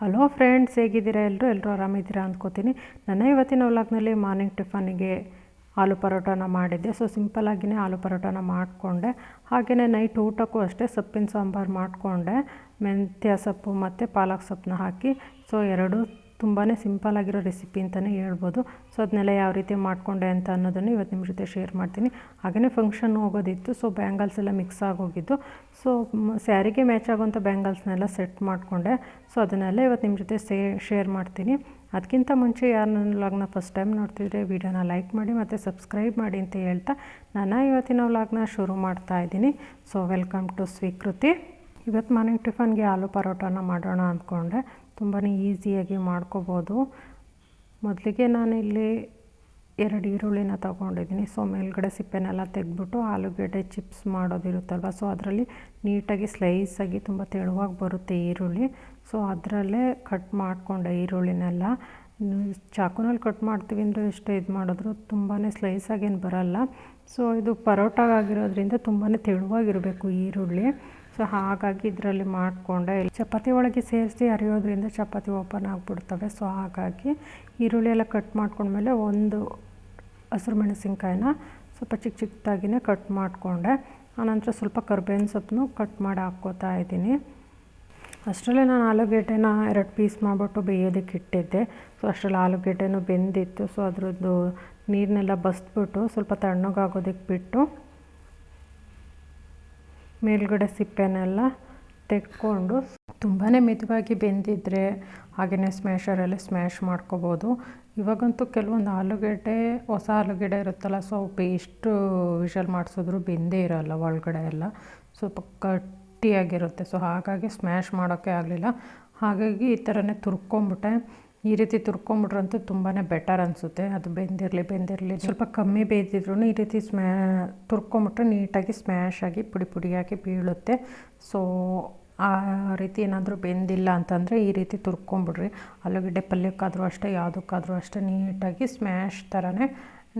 Hello friends ಹೇಗಿದ್ದೀರಾ? ಎಲ್ಲರೂ ಎಲ್ಲರೂ ಆರಾಮಿದ್ದೀರಾ ಅಂದ್ಕೋತೀನಿ. ನನ್ನ ಇವತ್ತಿನ ವ್ಲಾಗ್ನಲ್ಲಿ ಮಾರ್ನಿಂಗ್ ಟಿಫನಿಗೆ ಆಲೂ ಪರೋಟಾನ ಮಾಡಿದ್ದೆ. ಸೊ ಸಿಂಪಲಾಗಿಯೇ ಆಲೂ ಪರೋಟಾನ ಮಾಡಿಕೊಂಡೆ. ಹಾಗೆಯೇ ನೈಟ್ ಊಟಕ್ಕೂ ಅಷ್ಟೇ ಸೊಪ್ಪಿನ ಸಾಂಬಾರು ಮಾಡಿಕೊಂಡೆ. ಮೆಂತ್ಯ ಸೊಪ್ಪು ಮತ್ತು ಪಾಲಕ್ ಸೊಪ್ಪನ್ನ ಹಾಕಿ. ಸೊ ಎರಡೂ ತುಂಬಾ ಸಿಂಪಲಾಗಿರೋ ರೆಸಿಪಿ ಅಂತಲೇ ಹೇಳ್ಬೋದು. ಸೊ, ಅದನ್ನೆಲ್ಲ ಯಾವ ರೀತಿ ಮಾಡಿಕೊಂಡೆ ಅಂತ ಅನ್ನೋದನ್ನು ಇವತ್ತು ನಿಮ್ಮ ಜೊತೆ ಶೇರ್ ಮಾಡ್ತೀನಿ. ಹಾಗೆಯೇ ಫಂಕ್ಷನ್ ಹೋಗೋದಿತ್ತು ಸೊ ಬ್ಯಾಂಗಲ್ಸ್ ಎಲ್ಲ ಮಿಕ್ಸ್ ಆಗೋಗಿದ್ದು. ಸೊ ಸ್ಯಾರಿಗೆ ಮ್ಯಾಚ್ ಆಗೋಂಥ ಬ್ಯಾಂಗಲ್ಸ್ನೆಲ್ಲ ಸೆಟ್ ಮಾಡಿಕೊಂಡೆ. ಸೊ ಅದನ್ನೆಲ್ಲ ಇವತ್ತು ನಿಮ್ಮ ಜೊತೆ ಸೇ ಶೇರ್ ಮಾಡ್ತೀನಿ. ಅದಕ್ಕಿಂತ ಮುಂಚೆ ಯಾರು ನನ್ನ ವ್ಲಾಗ್ನ ಫಸ್ಟ್ ಟೈಮ್ ನೋಡ್ತಿದ್ರೆ ವೀಡಿಯೋನ ಲೈಕ್ ಮಾಡಿ ಮತ್ತು ಸಬ್ಸ್ಕ್ರೈಬ್ ಮಾಡಿ ಅಂತ ಹೇಳ್ತಾ ನಾನು ಇವತ್ತಿನ ವ್ಲಾಗ್ನ ಶುರು ಮಾಡ್ತಾ ಇದ್ದೀನಿ. ಸೊ ವೆಲ್ಕಮ್ ಟು ಸ್ವೀಕೃತಿ ಇವತ್ತು ಮಾರ್ನಿಂಗ್ ಟಿಫನ್ಗೆ ಆಲೂ ಪರೋಟಾನ ಮಾಡೋಣ ಅಂದ್ಕೊಂಡೆ. ತುಂಬಾ ಈಸಿಯಾಗಿ ಮಾಡ್ಕೋಬೋದು. ಮೊದಲಿಗೆ ನಾನಿಲ್ಲಿ ಎರಡು ಈರುಳ್ಳಿನ ತೊಗೊಂಡಿದ್ದೀನಿ. ಸೊ ಮೇಲ್ಗಡೆ ಸಿಪ್ಪೆನೆಲ್ಲ ತೆಗೆದ್ಬಿಟ್ಟು ಆಲೂಗಡ್ಡೆ ಚಿಪ್ಸ್ ಮಾಡೋದಿರುತ್ತಲ್ವ ಸೊ ಅದರಲ್ಲಿ ನೀಟಾಗಿ ಸ್ಲೈಸಾಗಿ ತುಂಬ ತೆಳುವಾಗಿ ಬರುತ್ತೆ ಈರುಳ್ಳಿ. ಸೊ ಅದರಲ್ಲೇ ಕಟ್ ಮಾಡಿಕೊಂಡೆ ಈರುಳ್ಳಿನೆಲ್ಲ ಚಾಕುನಲ್ಲಿ ಕಟ್ ಮಾಡ್ತೀವಿ ಅಂದರೆ ಎಷ್ಟು ಇದು ಮಾಡಿದ್ರು ತುಂಬಾ ಸ್ಲೈಸಾಗೇನು ಬರಲ್ಲ. ಸೊ ಇದು ಪರೋಟಾಗಿರೋದ್ರಿಂದ ತುಂಬಾ ತೆಳುವಾಗಿರಬೇಕು ಈರುಳ್ಳಿ. ಸೊ ಹಾಗಾಗಿ ಇದರಲ್ಲಿ ಮಾಡಿಕೊಂಡೆ. ಚಪಾತಿ ಒಳಗೆ ಸೇರಿಸಿ ಅರಿಯೋದ್ರಿಂದ ಚಪಾತಿ ಓಪನ್ ಆಗಿಬಿಡ್ತವೆ. ಸೊ ಹಾಗಾಗಿ ಈರುಳ್ಳಿ ಎಲ್ಲ ಕಟ್ ಮಾಡ್ಕೊಂಡ್ಮೇಲೆ ಒಂದು ಹಸಿರು ಮೆಣಸಿನ್ಕಾಯಿನ ಸ್ವಲ್ಪ ಚಿಕ್ಕ ಚಿಕ್ಕದಾಗಿನೇ ಕಟ್ ಮಾಡಿಕೊಂಡೆ. ಆನಂತರ ಸ್ವಲ್ಪ ಕರ್ಬೇವಿನ ಸೊಪ್ಪನ್ನು ಕಟ್ ಮಾಡಿ ಹಾಕ್ಕೋತಾ ಇದ್ದೀನಿ. ಅಷ್ಟರಲ್ಲೇ ನಾನು ಆಲೂಗೆಡ್ಡೆನ ಎರಡು ಪೀಸ್ ಮಾಡಿಬಿಟ್ಟು ಬೇಯೋದಕ್ಕೆ ಇಟ್ಟಿದ್ದೆ. ಸೊ ಅಷ್ಟರಲ್ಲಿ ಆಲೂಗೆಡ್ಡೆನೂ ಬೆಂದಿತ್ತು. ಸೊ ಅದರದ್ದು ನೀರನ್ನೆಲ್ಲ ಬಸ್ಬಿಟ್ಟು ಸ್ವಲ್ಪ ತಣ್ಣಗಾಗೋದಕ್ಕೆ ಬಿಟ್ಟು ಮೇಲ್ಗಡೆ ಸಿಪ್ಪೆನೆಲ್ಲ ತೆಕ್ಕೊಂಡು ತುಂಬಾ ಮಿತವಾಗಿ ಬೆಂದಿದ್ರೆ ಹಾಗೆಯೇ ಸ್ಮ್ಯಾಷರಲ್ಲಿ ಸ್ಮ್ಯಾಷ್ ಮಾಡ್ಕೋಬೋದು. ಇವಾಗಂತೂ ಕೆಲವೊಂದು ಆಲೂಗೆಡ್ಡೆ, ಹೊಸ ಆಲೂಗೆಡ್ಡೆ ಇರುತ್ತಲ್ಲ, ಸೊ ಎಷ್ಟು ವಿಷಲ್ ಮಾಡಿಸಿದ್ರು ಬೆಂದೇ ಇರೋಲ್ಲ ಒಳಗಡೆ ಎಲ್ಲ. ಸ್ವಲ್ಪ ಗಟ್ಟಿಯಾಗಿರುತ್ತೆ. ಸೊ ಹಾಗಾಗಿ ಸ್ಮ್ಯಾಶ್ ಮಾಡೋಕ್ಕೆ ಆಗಲಿಲ್ಲ. ಹಾಗಾಗಿ ಈ ಥರನೇ ತುರ್ಕೊಂಬಿಟ್ಟೆ. ಈ ರೀತಿ ತುರ್ಕೊಂಬಿಟ್ರಂತೂ ತುಂಬಾ ಬೆಟರ್ ಅನಿಸುತ್ತೆ. ಅದು ಬೆಂದಿರಲಿ ಬೆಂದಿರಲಿ. ಸ್ವಲ್ಪ ಕಮ್ಮಿ ಬೇಯ್ದಿದ್ರು ಈ ರೀತಿ ಸ್ಮ್ಯಾ ತುರ್ಕೊಂಬಿಟ್ರೆ ನೀಟಾಗಿ ಸ್ಮ್ಯಾಶ್ ಆಗಿ ಪುಡಿ ಪುಡಿಯಾಗಿ ಬೀಳುತ್ತೆ. ಸೊ ಆ ರೀತಿ ಏನಾದರೂ ಬೆಂದಿಲ್ಲ ಅಂತಂದರೆ ಈ ರೀತಿ ತುರ್ಕೊಂಬಿಡ್ರಿ. ಆಲೂಗಡ್ಡೆ ಪಲ್ಯಕ್ಕಾದರೂ ಅಷ್ಟೇ, ಯಾವುದಕ್ಕಾದರೂ ಅಷ್ಟೇ ನೀಟಾಗಿ ಸ್ಮ್ಯಾಶ್ ಥರನೇ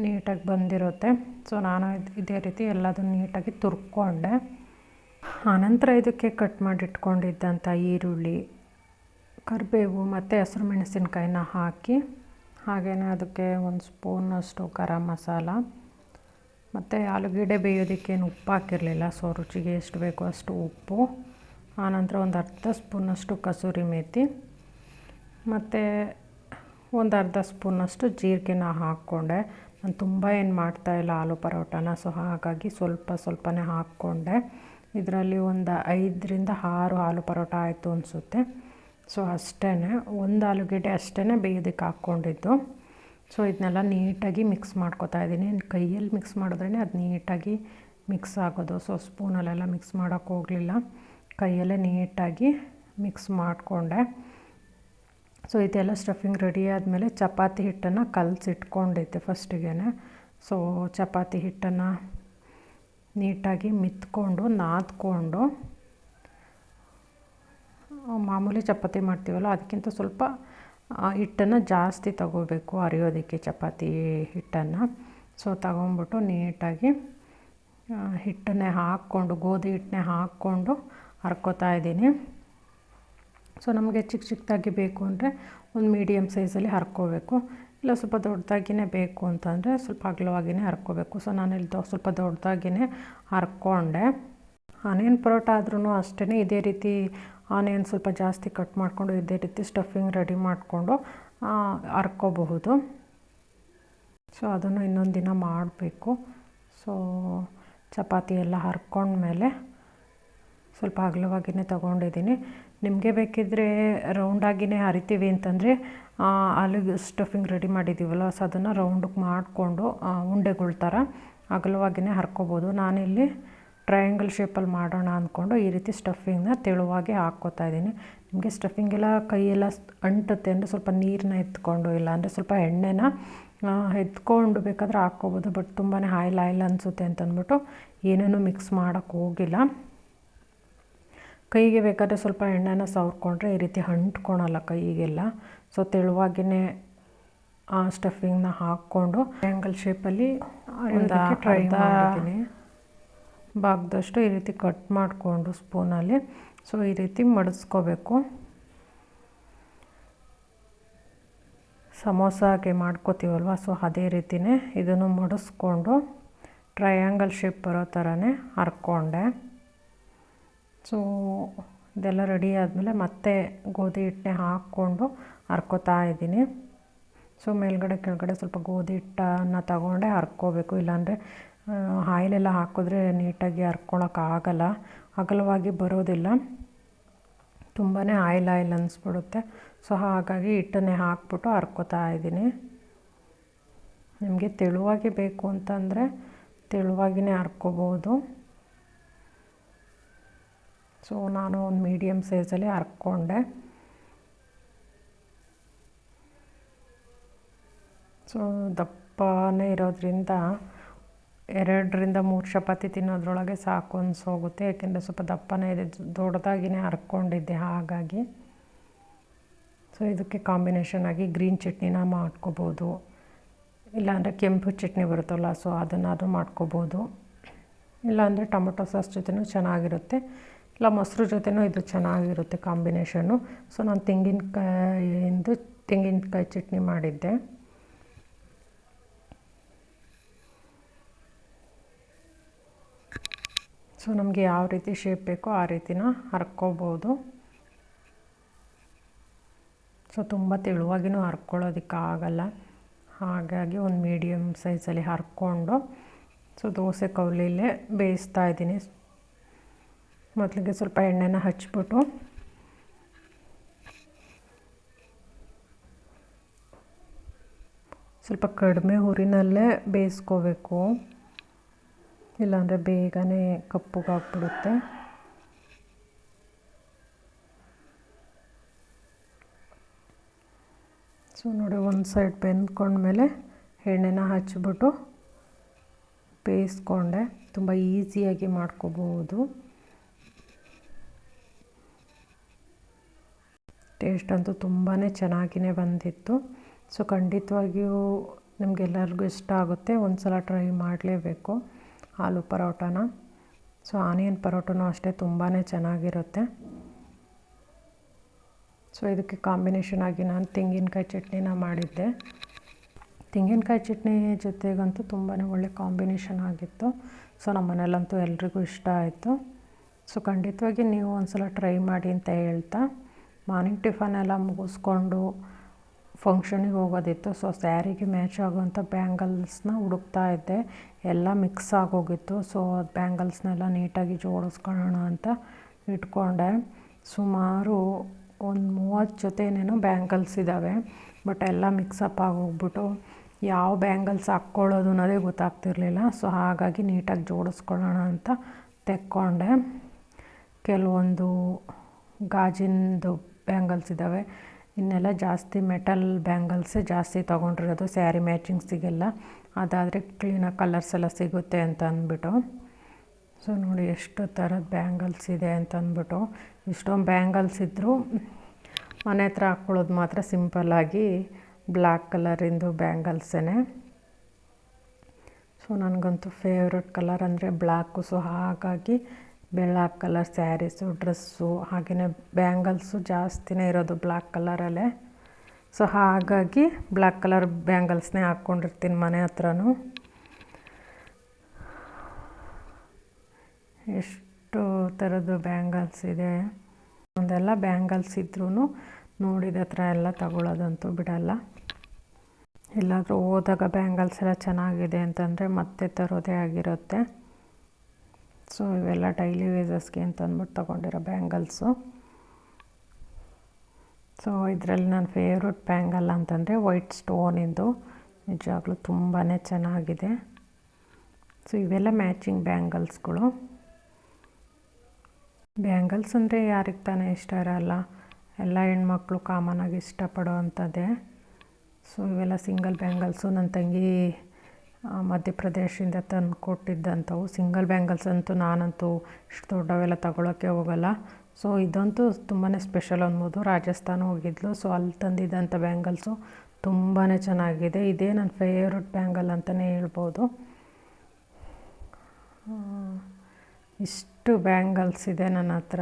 ನೀಟಾಗಿ ಬಂದಿರುತ್ತೆ. ಸೊ ನಾನು ಇದೇ ರೀತಿ ಎಲ್ಲದನ್ನು ನೀಟಾಗಿ ತುರ್ಕೊಂಡೆ. ಆನಂತರ ಇದಕ್ಕೆ ಕಟ್ ಮಾಡಿಟ್ಕೊಂಡಿದ್ದಂಥ ಈರುಳ್ಳಿ ಕರಿಬೇವು ಮತ್ತು ಹಸಿರು ಮೆಣಸಿನ್ಕಾಯಿನ ಹಾಕಿ ಹಾಗೇ ಅದಕ್ಕೆ ಒಂದು ಸ್ಪೂನಷ್ಟು ಗರಂ ಮಸಾಲ ಮತ್ತು ಆಲೂಗಡ್ಡೆ ಬೇಯೋದಕ್ಕೇನು ಉಪ್ಪು ಹಾಕಿರಲಿಲ್ಲ, ಸೊ ರುಚಿಗೆ ಎಷ್ಟು ಬೇಕೋ ಅಷ್ಟು ಉಪ್ಪು. ಆನಂತರ ಒಂದು ಅರ್ಧ ಸ್ಪೂನಷ್ಟು ಕಸೂರಿ ಮೇಥಿ ಮತ್ತು ಒಂದು ಅರ್ಧ ಸ್ಪೂನಷ್ಟು ಜೀರಿಗೆನ ಹಾಕ್ಕೊಂಡೆ. ನಾನು ತುಂಬ ಏನು ಮಾಡ್ತಾಯಿಲ್ಲ ಆಲೂ ಪರೋಟಾನ, ಸೊ ಹಾಗಾಗಿ ಸ್ವಲ್ಪ ಸ್ವಲ್ಪನೇ ಹಾಕ್ಕೊಂಡೆ. ಇದರಲ್ಲಿ ಒಂದು ಐದರಿಂದ ಆರು ಆಲೂ ಪರೋಟ ಆಯಿತು ಅನಿಸುತ್ತೆ. ಸೊ ಅಷ್ಟೇ ಒಂದು ಆಲೂಗೆಡ್ಡೆ ಅಷ್ಟೇ ಬೇಯೋದಕ್ಕೆ ಹಾಕ್ಕೊಂಡಿದ್ದು. ಸೊ ಇದನ್ನೆಲ್ಲ ನೀಟಾಗಿ ಮಿಕ್ಸ್ ಮಾಡ್ಕೊತಾ ಇದ್ದೀನಿ. ಕೈಯಲ್ಲಿ ಮಿಕ್ಸ್ ಮಾಡಿದ್ರೇ ಅದು ನೀಟಾಗಿ ಮಿಕ್ಸ್ ಆಗೋದು. ಸೊ ಸ್ಪೂನಲ್ಲೆಲ್ಲ ಮಿಕ್ಸ್ ಮಾಡೋಕ್ಕೆ ಹೋಗಲಿಲ್ಲ. ಕೈಯಲ್ಲೇ ನೀಟಾಗಿ ಮಿಕ್ಸ್ ಮಾಡಿಕೊಂಡೆ. ಸೊ ಇದೆಲ್ಲ ಸ್ಟಫಿಂಗ್ ರೆಡಿ ಆದಮೇಲೆ ಚಪಾತಿ ಹಿಟ್ಟನ್ನು ಕಲಸಿಟ್ಕೊಂಡಿದ್ದೆ ಫಸ್ಟಿಗೆ ಸೊ ಚಪಾತಿ ಹಿಟ್ಟನ್ನು ನೀಟಾಗಿ ಮಿತ್ಕೊಂಡು, ನಾದ್ಕೊಂಡು ಮಾಮೂಲಿ ಚಪಾತಿ ಮಾಡ್ತೀವಲ್ಲ, ಅದಕ್ಕಿಂತ ಸ್ವಲ್ಪ ಹಿಟ್ಟನ್ನು ಜಾಸ್ತಿ ತಗೋಬೇಕು, ಅರಿಯೋದಕ್ಕೆ ಚಪಾತಿ ಹಿಟ್ಟನ್ನು. ಸೊ ತಗೊಂಬಿಟ್ಟು ನೀಟಾಗಿ ಹಿಟ್ಟನ್ನೇ ಹಾಕ್ಕೊಂಡು, ಗೋಧಿ ಹಿಟ್ಟನ್ನೇ ಹಾಕ್ಕೊಂಡು ಹರ್ಕೋತಾ ಇದ್ದೀನಿ. ಸೊ ನಮಗೆ ಚಿಕ್ಕ ಚಿಕ್ಕದಾಗಿ ಬೇಕು ಅಂದರೆ ಒಂದು ಮೀಡಿಯಮ್ ಸೈಜಲ್ಲಿ ಹರ್ಕೋಬೇಕು. ಇಲ್ಲ, ಸ್ವಲ್ಪ ದೊಡ್ಡದಾಗಿಯೇ ಬೇಕು ಅಂತಂದರೆ ಸ್ವಲ್ಪ ಅಗಲವಾಗಿಯೇ ಹರ್ಕೋಬೇಕು. ಸೊ ಇಲ್ಲಿ ಸ್ವಲ್ಪ ದೊಡ್ಡದಾಗಿಯೇ ಹರ್ಕೊಂಡೆ. ಆನಿಯನ್ ಪರೋಟ ಆದ್ರೂ ಅಷ್ಟೇ ಇದೇ ರೀತಿ ಆನಿಯನ್ ಸ್ವಲ್ಪ ಜಾಸ್ತಿ ಕಟ್ ಮಾಡಿಕೊಂಡು ಇದೇ ರೀತಿ ಸ್ಟಫಿಂಗ್ ರೆಡಿ ಮಾಡಿಕೊಂಡು ಹರ್ಕೋಬಹುದು ಸೊ ಅದನ್ನು ಇನ್ನೊಂದು ದಿನ ಮಾಡಬೇಕು. ಸೊ ಚಪಾತಿ ಎಲ್ಲ ಹರ್ಕೊಂಡ್ಮೇಲೆ ಸ್ವಲ್ಪ ಅಗಲವಾಗಿಯೇ ತಗೊಂಡಿದ್ದೀನಿ. ನಿಮಗೆ ಬೇಕಿದ್ದರೆ ರೌಂಡಾಗಿಯೇ ಹರಿತೀವಿ ಅಂತಂದರೆ ಆಲೂ ಸ್ಟಫಿಂಗ್ ರೆಡಿ ಮಾಡಿದ್ದೀವಲ್ಲ ಸೊ ಅದನ್ನು ರೌಂಡಿಗೆ ಮಾಡಿಕೊಂಡು ಉಂಡೆಗಳ ಥರ ಅಗಲವಾಗಿಯೇ ಹರ್ಕೋಬೋದು ನಾನಿಲ್ಲಿ ಟ್ರಯಾಂಗಲ್ ಶೇಪಲ್ಲಿ ಮಾಡೋಣ ಅಂದ್ಕೊಂಡು ಈ ರೀತಿ ಸ್ಟಫಿಂಗ್ನ ತೆಳುವಾಗಿ ಹಾಕ್ಕೋತಾ ಇದ್ದೀನಿ. ನಿಮಗೆ ಸ್ಟಫಿಂಗ್ ಎಲ್ಲ ಕೈಯೆಲ್ಲ ಅಂಟುತ್ತೆ ಅಂದರೆ ಸ್ವಲ್ಪ ನೀರನ್ನ ಎತ್ಕೊಂಡು ಇಲ್ಲ ಅಂದರೆ ಸ್ವಲ್ಪ ಎಣ್ಣೆನ ಎತ್ಕೊಂಡು ಬೇಕಾದರೆ ಹಾಕ್ಕೋಬೋದು. ಬಟ್ ತುಂಬಾ ಆಯಿಲ್ ಆಯಿಲ್ ಅನಿಸುತ್ತೆ ಅಂತಂದ್ಬಿಟ್ಟು ಏನೇನೂ ಮಿಕ್ಸ್ ಮಾಡೋಕ್ಕೆ ಹೋಗಿಲ್ಲ. ಕೈಗೆ ಬೇಕಾದರೆ ಸ್ವಲ್ಪ ಎಣ್ಣೆನ ಸವರ್ಕೊಂಡ್ರೆ ಈ ರೀತಿ ಅಂಟ್ಕೊಳಲ್ಲ ಕೈಗೆಲ್ಲ. ಸೊ ತೆಳುವಾಗಿಯೇ ಆ ಸ್ಟಫಿಂಗ್ನ ಹಾಕ್ಕೊಂಡು ಟ್ರಯಾಂಗಲ್ ಶೇಪಲ್ಲಿ ಒಂದು ಟ್ರೈ ಮಾಡಿದ್ದೀನಿ. ಭಾಗದಷ್ಟು ಈ ರೀತಿ ಕಟ್ ಮಾಡಿಕೊಂಡು ಸ್ಪೂನಲ್ಲಿ. ಸೊ, ಈ ರೀತಿ ಮಡಿಸ್ಕೋಬೇಕು. ಸಮೋಸಾಗೆ ಮಾಡ್ಕೋತೀವಲ್ವ? ಸೊ, ಅದೇ ರೀತಿಯೇ ಇದನ್ನು ಮಡಿಸ್ಕೊಂಡು ಟ್ರಯಾಂಗಲ್ ಶೇಪ್ ಬರೋ ಥರನೇ ಹರ್ಕೊಂಡೆ. ಸೊ, ಇದೆಲ್ಲ ರೆಡಿ ಆದಮೇಲೆ ಮತ್ತೆ ಗೋಧಿ ಹಿಟ್ಟನ್ನೇ ಹಾಕ್ಕೊಂಡು ಹರ್ಕೋತಾ ಇದ್ದೀನಿ. ಸೊ, ಮೇಲ್ಗಡೆ ಕೆಳಗಡೆ ಸ್ವಲ್ಪ ಗೋಧಿ ಹಿಟ್ಟನ್ನು ತಗೊಂಡೆ ಹರ್ಕೋಬೇಕು. ಇಲ್ಲಾಂದರೆ ಆಯಿಲೆಲ್ಲ ಹಾಕಿದ್ರೆ ನೀಟಾಗಿ ಹರ್ಕೊಳಕ್ಕಾಗಲ್ಲ ಅಗಲವಾಗಿ ಬರೋದಿಲ್ಲ. ತುಂಬಾ ಆಯಿಲ್ ಆಯಿಲ್ ಅನ್ನಿಸ್ಬಿಡುತ್ತೆ ಸೊ, ಹಾಗಾಗಿ ಹಿಟ್ಟನ್ನೇ ಹಾಕ್ಬಿಟ್ಟು ಹರ್ಕೋತಾ ಇದ್ದೀನಿ. ನಿಮಗೆ ತೆಳುವಾಗಿ ಬೇಕು ಅಂತಂದರೆ ತೆಳುವಾಗಿಯೇ ಹರ್ಕೋಬೋದು. ಸೊ, ನಾನು ಒಂದು ಮೀಡಿಯಮ್ ಸೈಜಲ್ಲಿ ಹರ್ಕೊಂಡೆ. ಸೊ, ದಪ್ಪನೇ ಇರೋದ್ರಿಂದ ಎರಡರಿಂದ ಮೂರು ಚಪಾತಿ ತಿನ್ನೋದ್ರೊಳಗೆ ಸಾಕು ಅನ್ಸೋಗುತ್ತೆ, ಯಾಕೆಂದರೆ ಸ್ವಲ್ಪ ದಪ್ಪನೇ ಇದೆ ದೊಡ್ಡದಾಗಿಯೇ ಹರ್ಕೊಂಡಿದ್ದೆ ಹಾಗಾಗಿ. ಸೊ ಇದಕ್ಕೆ ಕಾಂಬಿನೇಷನ್ ಆಗಿ ಗ್ರೀನ್ ಚಟ್ನಿನ ಮಾಡ್ಕೋಬೋದು. ಇಲ್ಲಾಂದರೆ ಕೆಂಪು ಚಟ್ನಿ ಬರುತ್ತಲ್ಲ ಸೊ ಅದನ್ನಾದರೂ ಮಾಡ್ಕೋಬೋದು. ಇಲ್ಲಾಂದರೆ ಟೊಮೊಟೊ ಸಾಸ್ ಜೊತೆನೂ ಚೆನ್ನಾಗಿರುತ್ತೆ. ಇಲ್ಲ, ಮೊಸರು ಜೊತೆನೂ ಇದು ಚೆನ್ನಾಗಿರುತ್ತೆ ಕಾಂಬಿನೇಷನ್ನು ಸೊ ನಾನು ತೆಂಗಿನಕಾಯಿಂದು ತೆಂಗಿನಕಾಯಿ ಚಟ್ನಿ ಮಾಡಿದ್ದೆ. ಸೊ ನಮಗೆ ಯಾವ ರೀತಿ ಶೇಪ್ ಬೇಕೋ ಆ ರೀತಿನ ಹರ್ಕೋಬೋದು. ಸೊ ತುಂಬ ತೆಳುವಾಗಿನೂ ಹರ್ಕೊಳ್ಳೋದಕ್ಕಾಗಲ್ಲ ಹಾಗಾಗಿ ಒಂದು ಮೀಡಿಯಮ್ ಸೈಜಲ್ಲಿ ಹರ್ಕೊಂಡು, ಸೊ ದೋಸೆ ಕೌಲಿಲೇ ಬೇಯಿಸ್ತಾ ಇದ್ದೀನಿ. ಮೊದಲಿಗೆ ಸ್ವಲ್ಪ ಎಣ್ಣೆನ ಹಚ್ಚಿಬಿಟ್ಟು ಸ್ವಲ್ಪ ಕಡಿಮೆ ಹುರಿನಲ್ಲೇ ಬೇಯಿಸ್ಕೋಬೇಕು. ಇಲ್ಲಾಂದರೆ ಬೇಗನೆ ಕಪ್ಪಗಾಗ್ಬಿಡುತ್ತೆ. ಸೊ ನೋಡಿ, ಒಂದು ಸೈಡ್ ಬೆಂದ್ಕೊಂಡ್ಮೇಲೆ ಎಣ್ಣೆನ ಹಚ್ಚಿಬಿಟ್ಟು ಬೇಯಿಸ್ಕೊಂಡೆ. ತುಂಬ ಈಸಿಯಾಗಿ ಮಾಡ್ಕೋಬೋದು. ಟೇಸ್ಟ್ ಅಂತೂ ತುಂಬಾ ಚೆನ್ನಾಗಿಯೇ ಬಂದಿತ್ತು. ಸೊ ಖಂಡಿತವಾಗಿಯೂ ನಿಮಗೆಲ್ಲರಿಗೂ ಇಷ್ಟ ಆಗುತ್ತೆ. ಒಂದು ಸಲ ಟ್ರೈ ಮಾಡಲೇಬೇಕು. ಆಲೂ ಪರೋಟನ. ಸೊ, ಆನಿಯನ್ ಪರೋಟನೂ ಅಷ್ಟೇ ತುಂಬಾ ಚೆನ್ನಾಗಿರುತ್ತೆ. ಸೊ, ಇದಕ್ಕೆ ಕಾಂಬಿನೇಷನ್ ಆಗಿ ನಾನು ತೆಂಗಿನಕಾಯಿ ಚಟ್ನಿನ ಮಾಡಿದ್ದೆ. ತೆಂಗಿನಕಾಯಿ ಚಟ್ನಿ ಜೊತೆಗಂತೂ ತುಂಬಾ ಒಳ್ಳೆ ಕಾಂಬಿನೇಷನ್ ಆಗಿತ್ತು. ಸೊ ನಮ್ಮ ಮನೇಲಂತೂ ಎಲ್ರಿಗೂ ಇಷ್ಟ ಆಯಿತು. ಸೊ, ಖಂಡಿತವಾಗಿ ನೀವು ಒಂದು ಸಲ ಟ್ರೈ ಮಾಡಿ ಅಂತ ಹೇಳ್ತಾ, ಮಾರ್ನಿಂಗ್ ಟಿಫನ್ ಎಲ್ಲ ಮುಗಿಸ್ಕೊಂಡು ಫಂಕ್ಷನಿಗೆ ಹೋಗೋದಿತ್ತು. ಸೊ ಸ್ಯಾರಿಗೆ ಮ್ಯಾಚ್ ಆಗುವಂಥ ಬ್ಯಾಂಗಲ್ಸ್ನ ಹುಡುಕ್ತಾ ಇದ್ದೆ. ಎಲ್ಲ ಮಿಕ್ಸ್ ಆಗೋಗಿತ್ತು. ಸೊ ಬ್ಯಾಂಗಲ್ಸ್ನೆಲ್ಲ ನೀಟಾಗಿ ಜೋಡಿಸ್ಕೊಳ್ಳೋಣ ಅಂತ ಇಟ್ಕೊಂಡೆ. ಸುಮಾರು ಒಂದು ಮೂವತ್ತು ಜೊತೆನೇನೋ ಬ್ಯಾಂಗಲ್ಸ್ ಇದ್ದಾವೆ ಬಟ್ ಎಲ್ಲ ಮಿಕ್ಸಪ್ ಆಗೋಗ್ಬಿಟ್ಟು ಯಾವ ಬ್ಯಾಂಗಲ್ಸ್ ಹಾಕ್ಕೊಳ್ಳೋದು ಅನ್ನೋದೇ ಗೊತ್ತಾಗ್ತಿರ್ಲಿಲ್ಲ. ಸೊ ಹಾಗಾಗಿ ನೀಟಾಗಿ ಜೋಡಿಸ್ಕೊಳ್ಳೋಣ ಅಂತ ತೆಕ್ಕೊಂಡೆ. ಕೆಲವೊಂದು ಗಾಜಿನದು ಬ್ಯಾಂಗಲ್ಸ್ ಇದ್ದಾವೆ ಇನ್ನೆಲ್ಲ ಜಾಸ್ತಿ ಮೆಟಲ್ ಬ್ಯಾಂಗಲ್ಸೇ ಜಾಸ್ತಿ ತೊಗೊಂಡಿರೋದು ಸ್ಯಾರಿ ಮ್ಯಾಚಿಂಗ್ಸಿಗೆಲ್ಲ. ಅದಾದರೆ ಕ್ಲೀನಾಗಿ ಕಲರ್ಸ್ ಎಲ್ಲ ಸಿಗುತ್ತೆ ಅಂತ ಅಂದ್ಬಿಟ್ಟು. ಸೊ ನೋಡಿ ಎಷ್ಟು ಥರದ ಬ್ಯಾಂಗಲ್ಸ್ ಇದೆ ಅಂತ ಅಂದ್ಬಿಟ್ಟು. ಇಷ್ಟೊಂದು ಬ್ಯಾಂಗಲ್ಸ್ ಇದ್ದರೂ ಮನೆ ಹತ್ರ ಹಾಕ್ಕೊಳ್ಳೋದು ಮಾತ್ರ ಸಿಂಪಲ್ಲಾಗಿ ಬ್ಲ್ಯಾಕ್ ಕಲರಿಂದು ಬ್ಯಾಂಗಲ್ಸೇ ಸೊ ನನಗಂತೂ ಫೇವ್ರೆಟ್ ಕಲರ್ ಅಂದರೆ ಬ್ಲ್ಯಾಕು ಸೊ ಹಾಗಾಗಿ ಬ್ಲ್ಯಾಕ್ ಕಲರ್ ಸ್ಯಾರೀಸು, ಡ್ರೆಸ್ಸು ಹಾಗೆಯೇ ಬ್ಯಾಂಗಲ್ಸು ಜಾಸ್ತಿನೇ ಇರೋದು ಬ್ಲ್ಯಾಕ್ ಕಲರಲ್ಲೇ. ಸೊ, ಹಾಗಾಗಿ ಬ್ಲ್ಯಾಕ್ ಕಲರ್ ಬ್ಯಾಂಗಲ್ಸ್ನೇ ಹಾಕ್ಕೊಂಡಿರ್ತೀನಿ ಮನೆ ಹತ್ರನೂ. ಎಷ್ಟು ಥರದ್ದು ಬ್ಯಾಂಗಲ್ಸ್ ಇದೆ. ಒಂದೆಲ್ಲ ಬ್ಯಾಂಗಲ್ಸ್ ಇದ್ರೂ ನೋಡಿದ ಹತ್ರ ಎಲ್ಲ ತಗೊಳ್ಳೋದಂತೂ ಬಿಡಲ್ಲ. ಎಲ್ಲಾದರೂ ಹೋದಾಗ ಬ್ಯಾಂಗಲ್ಸ್ ಎಲ್ಲ ಚೆನ್ನಾಗಿದೆ ಅಂತಂದರೆ ಮತ್ತೆ ತರೋದೇ ಆಗಿರುತ್ತೆ. ಸೊ ಇವೆಲ್ಲ ಡೈಲಿ ವೇಸಸ್ಗೆ ಅಂತ ಅಂದ್ಬಿಟ್ಟು ತೊಗೊಂಡಿರೋ ಬ್ಯಾಂಗಲ್ಸು ಸೊ ಇದರಲ್ಲಿ ನನ್ನ ಫೇವ್ರೆಟ್ ಬ್ಯಾಂಗಲ್ ಅಂತಂದರೆ ವೈಟ್ ಸ್ಟೋನಿಂದು ನಿಜವಾಗ್ಲೂ ತುಂಬಾ ಚೆನ್ನಾಗಿದೆ. ಸೊ ಇವೆಲ್ಲ ಮ್ಯಾಚಿಂಗ್ ಬ್ಯಾಂಗಲ್ಸ್ಗಳು ಬ್ಯಾಂಗಲ್ಸ್ ಅಂದರೆ ಯಾರಿಗೆ ತಾನೇ ಇಷ್ಟ ಇರೋಲ್ಲ. ಎಲ್ಲ ಹೆಣ್ಮಕ್ಳು ಕಾಮನಾಗಿ ಇಷ್ಟಪಡೋ ಅಂಥದ್ದೇ. ಸೊ ಇವೆಲ್ಲ ಸಿಂಗಲ್ ಬ್ಯಾಂಗಲ್ಸು ನನ್ನ ತಂಗಿ ಮಧ್ಯಪ್ರದೇಶದಿಂದ ತಂದು ಕೊಟ್ಟಿದ್ದಂಥವು. ಸಿಂಗಲ್ ಬ್ಯಾಂಗಲ್ಸ್ ಅಂತೂ ನಾನಂತೂ ಇಷ್ಟು ದೊಡ್ಡವೆಲ್ಲ ತಗೊಳ್ಳೋಕ್ಕೆ ಹೋಗಲ್ಲ. ಸೊ ಇದಂತೂ ತುಂಬಾ ಸ್ಪೆಷಲ್ ಅನ್ಬೋದು. ರಾಜಸ್ಥಾನ ಹೋಗಿದ್ಲು. ಸೊ ಅಲ್ಲಿ ತಂದಿದ್ದಂಥ ಬ್ಯಾಂಗಲ್ಸು ತುಂಬಾ ಚೆನ್ನಾಗಿದೆ. ಇದೇ ನನ್ನ ಫೇವ್ರೆಟ್ ಬ್ಯಾಂಗಲ್ ಅಂತಲೇ ಹೇಳ್ಬೋದು. ಇಷ್ಟು ಬ್ಯಾಂಗಲ್ಸ್ ಇದೆ ನನ್ನ ಹತ್ರ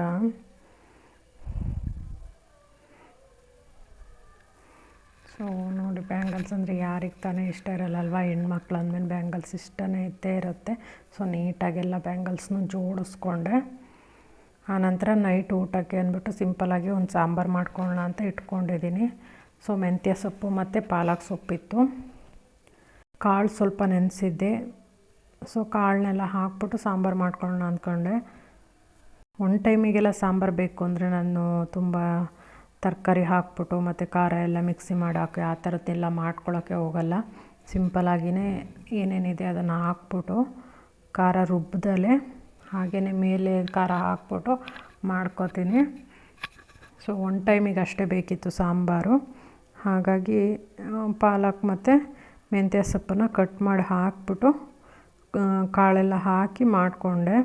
ಸೊ ಸೊ ನೋಡಿ ಬ್ಯಾಂಗಲ್ಸ್ ಅಂದರೆ ಯಾರಿಗೆ ತಾನೇ ಇಷ್ಟ ಇರಲ್ಲ ಅಲ್ವಾ ಹೆಣ್ಮಕ್ಳು ಅಂದಮೇಲೆ ಬ್ಯಾಂಗಲ್ಸ್ ಇಷ್ಟನೇ ಇದ್ದೇ ಇರುತ್ತೆ. ಸೊ ನೀಟಾಗೆಲ್ಲ ಬ್ಯಾಂಗಲ್ಸ್ನ ಜೋಡಿಸ್ಕೊಂಡೆ. ಆನಂತರ ನೈಟ್ ಊಟಕ್ಕೆ ಅಂದ್ಬಿಟ್ಟು ಸಿಂಪಲಾಗಿ ಒಂದು ಸಾಂಬಾರು ಮಾಡ್ಕೊಳ್ಳೋಣ ಅಂತ ಇಟ್ಕೊಂಡಿದ್ದೀನಿ. ಸೊ ಮೆಂತ್ಯ ಸೊಪ್ಪು ಮತ್ತು ಪಾಲಕ್ ಸೊಪ್ಪಿತ್ತು. ಕಾಳು ಸ್ವಲ್ಪ ನೆನೆಸಿದ್ದೆ. ಸೊ ಕಾಳನ್ನೆಲ್ಲ ಹಾಕ್ಬಿಟ್ಟು ಸಾಂಬಾರು ಮಾಡ್ಕೊಳ್ಳೋಣ ಅಂದ್ಕೊಂಡೆ. ಒನ್ ಟೈಮಿಗೆಲ್ಲ ಸಾಂಬಾರು ಬೇಕು ಅಂದರೆ ನಾನು ತುಂಬ ತರಕಾರಿ ಹಾಕ್ಬಿಟ್ಟು ಮತ್ತು ಖಾರ ಎಲ್ಲ ಮಿಕ್ಸಿ ಮಾಡಿ ಹಾಕಿ, ಆ ಥರದ್ದೆಲ್ಲ ಮಾಡ್ಕೊಳ್ಳೋಕ್ಕೆ ಹೋಗಲ್ಲ. ಸಿಂಪಲಾಗಿಯೇ ಏನೇನಿದೆ ಅದನ್ನು ಹಾಕ್ಬಿಟ್ಟು ಖಾರ ರುಬ್ಬದಲ್ಲೇ ಹಾಗೆಯೇ ಮೇಲೆ ಖಾರ ಹಾಕ್ಬಿಟ್ಟು ಮಾಡ್ಕೋತೀನಿ. ಸೊ ಒನ್ ಟೈಮಿಗೆ ಅಷ್ಟೇ ಬೇಕಿತ್ತು ಸಾಂಬಾರು. ಹಾಗಾಗಿ ಪಾಲಕ್ ಮತ್ತು ಮೆಂತ್ಯ ಸೊಪ್ಪನ್ನು ಕಟ್ ಮಾಡಿ ಹಾಕ್ಬಿಟ್ಟು ಕಾಳೆಲ್ಲ ಹಾಕಿ ಮಾಡಿಕೊಂಡೆ.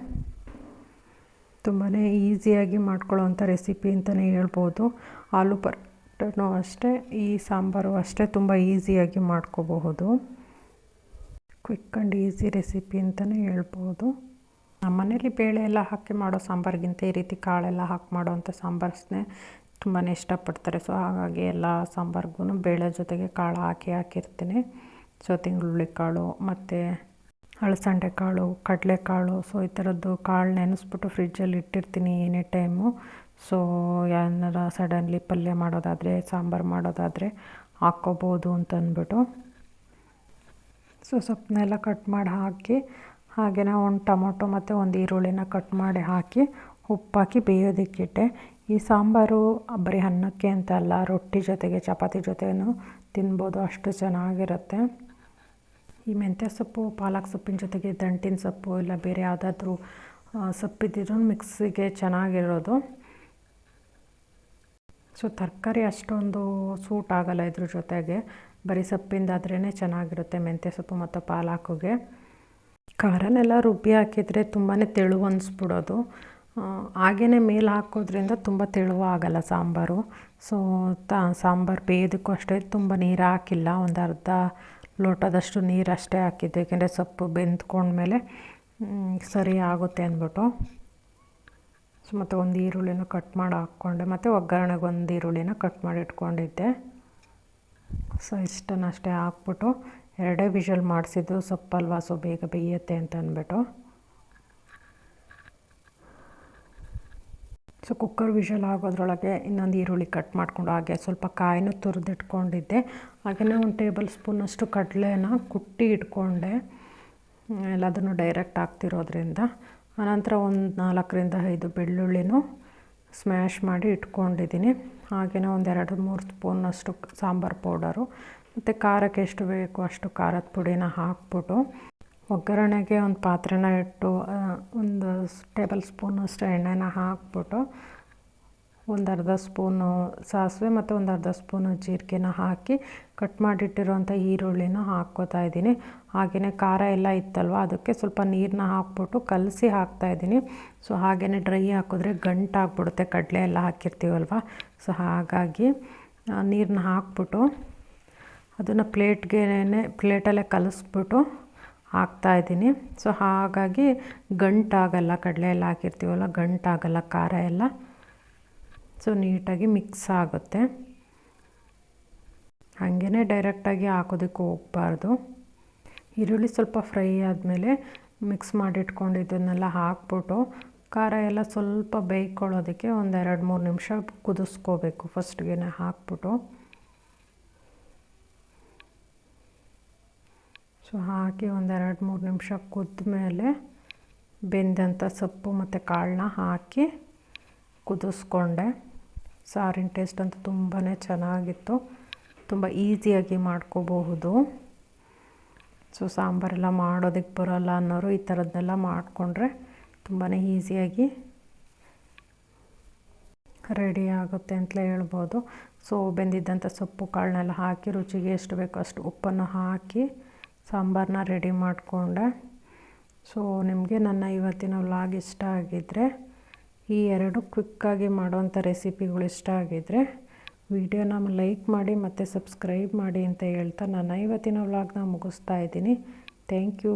ತುಂಬಾ ಈಸಿಯಾಗಿ ಮಾಡ್ಕೊಳ್ಳೋವಂಥ ರೆಸಿಪಿ ಅಂತಲೇ ಹೇಳ್ಬೋದು. ಆಲೂ ಪರೋಟನೂ ಅಷ್ಟೇ, ಈ ಸಾಂಬಾರು ಅಷ್ಟೇ ತುಂಬ ಈಸಿಯಾಗಿ ಮಾಡ್ಕೋಬಹುದು. ಕ್ವಿಕ್ ಆ್ಯಂಡ್ ಈಸಿ ರೆಸಿಪಿ ಅಂತಲೇ ಹೇಳ್ಬೋದು. ನಮ್ಮ ಮನೇಲಿ ಬೇಳೆ ಎಲ್ಲ ಹಾಕಿ ಮಾಡೋ ಸಾಂಬಾರಿಗಿಂತ ಈ ರೀತಿ ಕಾಳೆಲ್ಲ ಹಾಕಿ ಮಾಡೋವಂಥ ಸಾಂಬಾರ್ಸ್ನೇ ತುಂಬಾ ಇಷ್ಟಪಡ್ತಾರೆ. ಸೊ, ಹಾಗಾಗಿ ಎಲ್ಲ ಸಾಂಬಾರ್ಗೂ ಬೇಳೆ ಜೊತೆಗೆ ಕಾಳು ಹಾಕಿ ಹಾಕಿರ್ತೀನಿ. ಸೊ ತಿಂಗುಳ್ಳಿ ಕಾಳು ಮತ್ತು ಅಳಸಂಡೆ ಕಾಳು, ಕಡಲೆಕಾಳು ಸೊ ಈ ಥರದ್ದು ಕಾಳು ನೆನೆಸ್ಬಿಟ್ಟು ಫ್ರಿಜ್ಜಲ್ಲಿ ಇಟ್ಟಿರ್ತೀನಿ ಎನಿ ಟೈಮು. ಸೊ ಏನಾರ ಸಡನ್ಲಿ ಪಲ್ಯ ಮಾಡೋದಾದರೆ, ಸಾಂಬಾರು ಮಾಡೋದಾದರೆ ಹಾಕ್ಕೋಬೋದು ಅಂತ ಅಂದ್ಬಿಟ್ಟು ಸೊ ಸೊಪ್ಪನ್ನೆಲ್ಲ ಕಟ್ ಮಾಡಿ ಹಾಕಿ ಹಾಗೆಯೇ ಒಂದು ಟೊಮೊಟೊ ಮತ್ತು ಒಂದು ಈರುಳ್ಳಿನ ಕಟ್ ಮಾಡಿ ಹಾಕಿ, ಉಪ್ಪಾಕಿ ಬೇಯೋದಕ್ಕಿಟ್ಟೆ ಈ ಸಾಂಬಾರು ಬರೀ ಅನ್ನಕ್ಕೆ ಅಂತ ಅಲ್ಲ, ರೊಟ್ಟಿ ಜೊತೆಗೆ, ಚಪಾತಿ ಜೊತೆನೂ ತಿನ್ಬೋದು, ಅಷ್ಟು ಚೆನ್ನಾಗಿರುತ್ತೆ. ಈ ಮೆಂತ್ಯ ಸೊಪ್ಪು, ಪಾಲಕ್ ಸೊಪ್ಪಿನ ಜೊತೆಗೆ ದಂಟಿನ ಸೊಪ್ಪು ಇಲ್ಲ, ಬೇರೆ ಯಾವುದಾದ್ರೂ ಸೊಪ್ಪಿದ್ರೂ ಮಿಕ್ಸಿಗೆ ಚೆನ್ನಾಗಿರೋದು. ಸೊ ತರಕಾರಿ ಅಷ್ಟೊಂದು ಸೂಟ್ ಆಗೋಲ್ಲ ಇದ್ರ ಜೊತೆಗೆ. ಬರೀ ಸೊಪ್ಪಿಂದಾದ್ರೇ ಚೆನ್ನಾಗಿರುತ್ತೆ ಮೆಂತ್ಯ ಸೊಪ್ಪು ಮತ್ತು ಪಾಲಾಕಿಗೆ. ಖಾರನೆಲ್ಲ ರುಬ್ಬಿ ಹಾಕಿದರೆ ತುಂಬಾ ತೆಳು ಅನಿಸ್ಬಿಡೋದು. ಹಾಗೇ ಮೇಲೆ ಹಾಕೋದ್ರಿಂದ ತುಂಬ ತೆಳುವ ಆಗಲ್ಲ ಸಾಂಬಾರು. ಸೊ ತ, ಸಾಂಬಾರು ಬೇಯೋದಕ್ಕೂ ಅಷ್ಟೇ ತುಂಬ ನೀರು ಹಾಕಿಲ್ಲ. ಒಂದು ಅರ್ಧ ಲೋಟದಷ್ಟು ನೀರು ಅಷ್ಟೇ ಹಾಕಿದ್ದು ಏಕೆಂದರೆ ಸೊಪ್ಪು ಬೆಂದ್ಕೊಂಡ್ಮೇಲೆ ಸರಿ ಆಗುತ್ತೆ ಅಂದ್ಬಿಟ್ಟು. ಸೊ, ಮತ್ತು ಒಂದು ಈರುಳ್ಳಿನ ಕಟ್ ಮಾಡಿ ಹಾಕ್ಕೊಂಡೆ. ಮತ್ತು ಒಗ್ಗರಣೆಗೆ ಒಂದು ಈರುಳ್ಳಿನ ಕಟ್ ಮಾಡಿ ಇಟ್ಕೊಂಡಿದ್ದೆ. ಸೊ ಇಷ್ಟನ್ನು ಅಷ್ಟೇ ಹಾಕ್ಬಿಟ್ಟು, ಎರಡೇ ವಿಷಲ್ ಮಾಡಿಸಿದ್ದು, ಸೊಪ್ಪಲ್ವಾ, ಸೊ ಬೇಗ ಬೇಯುತ್ತೆ ಅಂತ ಅಂದ್ಬಿಟ್ಟು. ಸೊ ಕುಕ್ಕರ್ ವಿಷಲ್ ಆಗೋದ್ರೊಳಗೆ ಇನ್ನೊಂದು ಈರುಳ್ಳಿ ಕಟ್ ಮಾಡಿಕೊಂಡು ಹಾಗೆ ಸ್ವಲ್ಪ ಕಾಯಿನೂ ತುರಿದಿಟ್ಕೊಂಡಿದ್ದೆ. ಹಾಗೆಯೇ ಒಂದು ಟೇಬಲ್ ಸ್ಪೂನಷ್ಟು ಕಡಲೆನ ಕುಟ್ಟಿ ಇಟ್ಕೊಂಡೆ. ಎಲ್ಲದನ್ನು ಡೈರೆಕ್ಟ್ ಹಾಕ್ತಿರೋದ್ರಿಂದ. ಆನಂತರ ಒಂದು ನಾಲ್ಕರಿಂದ ಐದು ಬೆಳ್ಳುಳ್ಳಿನೂ ಸ್ಮ್ಯಾಶ್ ಮಾಡಿ ಇಟ್ಕೊಂಡಿದ್ದೀನಿ. ಹಾಗೆಯೇ ಒಂದು ಎರಡು ಮೂರು ಸ್ಪೂನಷ್ಟು ಸಾಂಬಾರು ಪೌಡರು ಮತ್ತು ಖಾರಕ್ಕೆ ಎಷ್ಟು ಬೇಕು ಅಷ್ಟು ಖಾರದ ಪುಡಿನ ಹಾಕ್ಬಿಟ್ಟು ಒಗ್ಗರಣೆಗೆ ಒಂದು ಪಾತ್ರೆನ ಇಟ್ಟು ಒಂದು ಟೇಬಲ್ ಸ್ಪೂನಷ್ಟು ಎಣ್ಣೆನ ಹಾಕ್ಬಿಟ್ಟು, ಒಂದು ಅರ್ಧ ಸ್ಪೂನು ಸಾಸಿವೆ ಮತ್ತು ಒಂದು ಅರ್ಧ ಸ್ಪೂನು ಜೀರಿಗೆನ ಹಾಕಿ ಕಟ್ ಮಾಡಿಟ್ಟಿರುವಂಥ ಈರುಳ್ಳಿನ ಹಾಕ್ಕೋತಾ ಇದ್ದೀನಿ. ಹಾಗೆಯೇ ಖಾರ ಎಲ್ಲ ಇತ್ತಲ್ವ, ಅದಕ್ಕೆ ಸ್ವಲ್ಪ ನೀರನ್ನ ಹಾಕ್ಬಿಟ್ಟು ಕಲಸಿ ಹಾಕ್ತಾಯಿದ್ದೀನಿ ಸೊ ಹಾಗೆಯೇ ಡ್ರೈ ಹಾಕಿದ್ರೆ ಗಂಟಾಗ್ಬಿಡುತ್ತೆ, ಕಡಲೆ ಎಲ್ಲ ಹಾಕಿರ್ತೀವಲ್ವ? ಸೊ, ಹಾಗಾಗಿ ನೀರನ್ನ ಹಾಕ್ಬಿಟ್ಟು, ಅದನ್ನು ಪ್ಲೇಟ್ಗೆ ಪ್ಲೇಟಲ್ಲೇ ಕಲಿಸ್ಬಿಟ್ಟು ಹಾಕ್ತಾಯಿದ್ದೀನಿ ಸೊ ಹಾಗಾಗಿ ಗಂಟಾಗಲ್ಲ, ಕಡಲೆ ಎಲ್ಲ ಹಾಕಿರ್ತೀವಲ್ಲ, ಗಂಟಾಗಲ್ಲ, ಖಾರ ಎಲ್ಲ. ಸೊ ನೀಟಾಗಿ ಮಿಕ್ಸ್ ಆಗುತ್ತೆ. ಹಾಗೇ ಡೈರೆಕ್ಟಾಗಿ ಹಾಕೋದಕ್ಕೆ ಹೋಗಬಾರ್ದು. ಈರುಳ್ಳಿ ಸ್ವಲ್ಪ ಫ್ರೈ ಆದಮೇಲೆ ಮಿಕ್ಸ್ ಮಾಡಿಟ್ಕೊಂಡಿದ್ದನ್ನೆಲ್ಲ ಹಾಕ್ಬಿಟ್ಟು ಖಾರ ಎಲ್ಲ ಸ್ವಲ್ಪ ಬೇಯ್ಕೊಳ್ಳೋದಕ್ಕೆ ಒಂದು ಎರಡು ಮೂರು ನಿಮಿಷ ಕುದಿಸ್ಕೋಬೇಕು. ಫಸ್ಟ್ಗೆ ಹಾಕ್ಬಿಟ್ಟು. ಸೊ ಹಾಕಿ ಒಂದೆರಡು ಮೂರು ನಿಮಿಷ ಕುದ್ದ ಮೇಲೆ ಬೆಂದಂಥ ಸೊಪ್ಪು ಮತ್ತು ಕಾಳನ್ನ ಹಾಕಿ ಕುದಿಸ್ಕೊಂಡೆ. ಸಾರಿನ ಟೇಸ್ಟ್ ಅಂತೂ ತುಂಬಾ ಚೆನ್ನಾಗಿತ್ತು. ತುಂಬ ಈಸಿಯಾಗಿ ಮಾಡ್ಕೋಬಹುದು. ಸೊ ಸಾಂಬಾರೆಲ್ಲ ಮಾಡೋದಕ್ಕೆ ಬರೋಲ್ಲ ಅನ್ನೋರು ಈ ಥರದ್ದನ್ನೆಲ್ಲ ಮಾಡಿಕೊಂಡ್ರೆ ತುಂಬಾ ಈಸಿಯಾಗಿ ರೆಡಿ ಆಗುತ್ತೆ ಅಂತಲೇ ಹೇಳ್ಬೋದು. ಸೊ ಬೆಂದಿದ್ದಂಥ ಸೊಪ್ಪು, ಕಾಳನ್ನೆಲ್ಲ ಹಾಕಿ ರುಚಿಗೆ ಎಷ್ಟು ಬೇಕೋ ಅಷ್ಟು ಉಪ್ಪನ್ನು ಹಾಕಿ ಸಾಂಬಾರನ್ನ ರೆಡಿ ಮಾಡಿಕೊಂಡೆ. ಸೊ ನಿಮಗೆ ನನ್ನ ಇವತ್ತಿನ ವ್ಲಾಗ್ ಇಷ್ಟ ಆಗಿದ್ದರೆ ಈ ಎರಡು ಕ್ವಿಕ್ಕಾಗಿ ಮಾಡುವಂಥ ರೆಸಿಪಿಗಳು ಇಷ್ಟ ಆಗಿದ್ದರೆ ವಿಡಿಯೋನ ಲೈಕ್ ಮಾಡಿ ಮತ್ತು ಸಬ್ಸ್ಕ್ರೈಬ್ ಮಾಡಿ ಅಂತ ಹೇಳ್ತಾ ನಾನು ಇವತ್ತಿನ ವ್ಲಾಗ್ನ ಮುಗಿಸ್ತಾ ಇದ್ದೀನಿ. Thank you